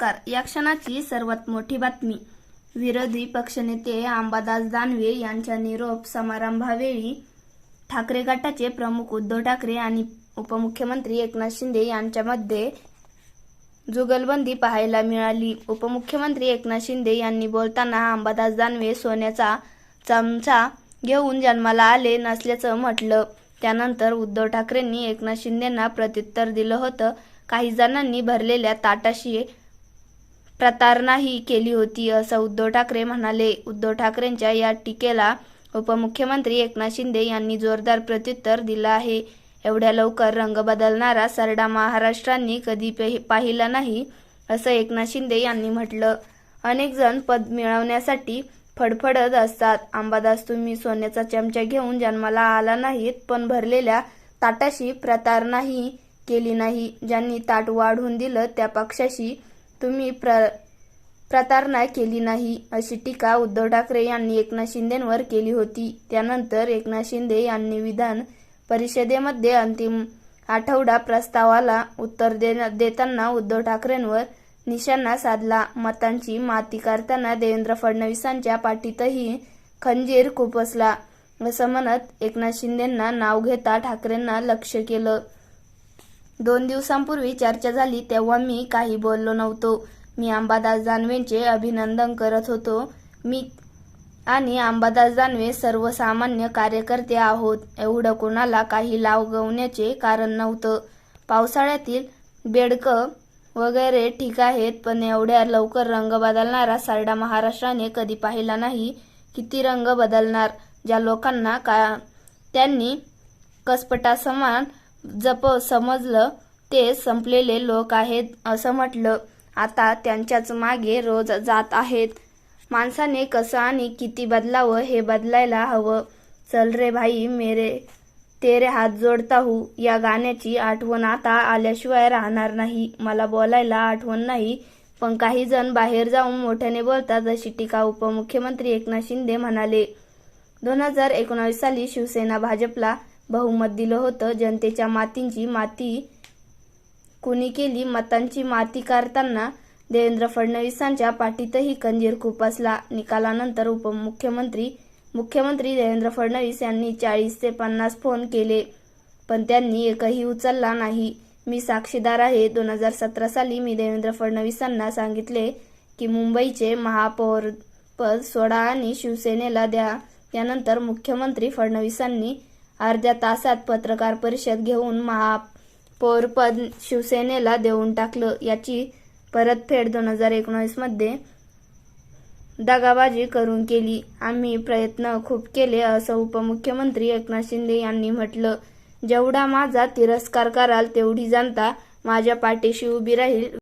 नमस्कार या क्षणाची सर्वात मोठी बातमी. विरोधी पक्षनेते अंबादास दानवे यांच्या निरोप समारंभावेळी ठाकरे गटाचे प्रमुख उद्धव ठाकरे आणि उपमुख्यमंत्री एकनाथ शिंदे यांच्यामध्ये जुगलबंदी पाहायला मिळाली. उपमुख्यमंत्री एकनाथ शिंदे यांनी बोलताना अंबादास दानवे सोन्याचा चमचा घेऊन जन्माला आले नसल्याचं म्हटलं. त्यानंतर उद्धव ठाकरेंनी एकनाथ शिंदेंना प्रत्युत्तर दिलं होतं. काही जणांनी भरलेल्या ताटाशी प्रतारणाही केली होती असं उद्धव ठाकरे म्हणाले. उद्धव ठाकरेंच्या या टीकेला उपमुख्यमंत्री एकनाथ शिंदे यांनी जोरदार प्रत्युत्तर दिलं आहे. एवढ्या लवकर रंग बदलणारा सरडा महाराष्ट्रांनी कधी पाहिला नाही असं एकनाथ शिंदे यांनी म्हटलं. अनेक जण पद मिळवण्यासाठी फडफडत असतात. अंबादास तुम्ही सोन्याचा चमचा घेऊन जन्माला आला नाहीत पण भरलेल्या ताटाशी प्रतारणाही केली नाही. ज्यांनी ताट वाढवून दिलं त्या पक्षाशी तुम्ही प्र प्रतारणा केली नाही अशी टीका उद्धव ठाकरे यांनी एकनाथ शिंदेंवर केली होती. त्यानंतर एकनाथ शिंदे यांनी विधान परिषदेमध्ये अंतिम आठवडा प्रस्तावाला उत्तर दे- देताना उद्धव ठाकरेंवर निशाणा साधला. मतांची माती करताना देवेंद्र फडणवीसांच्या पाठीतही खंजीर खुपसला. असं म्हणत एकनाथ शिंदेंना नाव घेता ठाकरेंना लक्ष केलं. दोन दिवसांपूर्वी चर्चा झाली तेव्हा मी काही बोललो नव्हतो. मी अंबादास दानवेंचे अभिनंदन करत होतो. मी आणि अंबादास दानवे सर्वसामान्य कार्यकर्ते आहोत. एवढं कोणाला काही लाव गवण्याचे कारण नव्हतं. पावसाळ्यातील बेडकं वगैरे ठीक आहेत पण एवढ्या लवकर रंग बदलणारा सारडा महाराष्ट्राने कधी पाहिला नाही. किती रंग बदलणार? ज्या लोकांना का त्यांनी कसपटासमान जप समजलं ते संपलेले लोक आहेत असं म्हटलं. आता त्यांच्याच मागे रोज जात आहेत. माणसाने कसं आणि किती बदलावं हे बदलायला हवं. चल रे भाई मेरे तेरे हात जोडता हू. या गाण्याची आठवण आता आल्याशिवाय राहणार नाही. मला बोलायला आठवण नाही. पण काही जण बाहेर जाऊन मोठ्याने बोलतात अशी टीका उपमुख्यमंत्री एकनाथ शिंदे म्हणाले. दोन हजार एकोणावीस साली शिवसेना भाजपला बहुमत दिलं होतं. जनतेच्या मातींची माती कुणी केली मतांची माती काढताना देवेंद्र फडणवीसांच्या पाठीतही कंजीर खुपसला निकालानंतर उपमुख्यमंत्री मुख्यमंत्री देवेंद्र फडणवीस यांनी चाळीस ते पन्नास फोन केले पण त्यांनी एकही उचलला नाही. मी साक्षीदार आहे. दोन हजार सतरा साली मी देवेंद्र फडणवीसांना सांगितले की मुंबईचे महापौर पद सोडा आणि शिवसेनेला द्या. त्यानंतर मुख्यमंत्री फडणवीसांनी अर्ध्या तासात पत्रकार परिषद घेऊन महापौरपद शिवसेनेला देऊन टाकलं. याची परतफेड दोन हजार एकोणीसमध्ये दगाबाजी करून केली. आम्ही प्रयत्न खूप केले असं उपमुख्यमंत्री एकनाथ शिंदे यांनी म्हटलं. जेवढा माझा तिरस्कार कराल तेवढी जनता माझ्या पाठीशी उभी राहील.